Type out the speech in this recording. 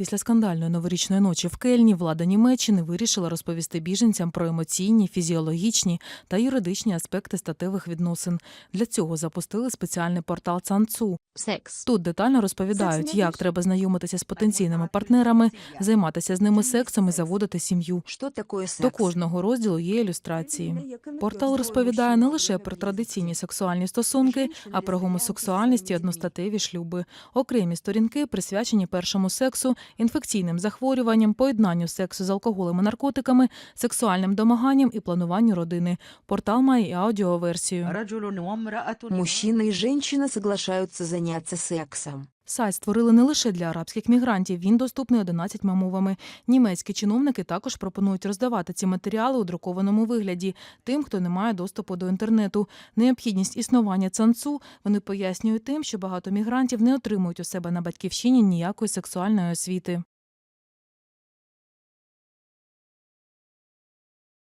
Після скандальної новорічної ночі в Кельні влада Німеччини вирішила розповісти біженцям про емоційні, фізіологічні та юридичні аспекти статевих відносин. Для цього запустили спеціальний портал Цанцу. Секс. Тут детально розповідають, як треба знайомитися з потенційними партнерами, займатися з ними сексом і заводити сім'ю. Що таке секс? До кожного розділу є ілюстрації. Портал розповідає не лише про традиційні сексуальні стосунки, а про гомосексуальність і одностатеві шлюби. Окремі сторінки присвячені першому сексу, інфекційним захворюванням, поєднанню сексу з алкоголем і наркотиками, сексуальним домаганням і плануванню родини. Портал має і аудіоверсію. Мужчина и женщина соглашаются заняться сексом. Сайт створили не лише для арабських мігрантів. Він доступний 11 мовами. Німецькі чиновники також пропонують роздавати ці матеріали у друкованому вигляді тим, хто не має доступу до інтернету. Необхідність існування цанцу вони пояснюють тим, що багато мігрантів не отримують у себе на батьківщині ніякої сексуальної освіти.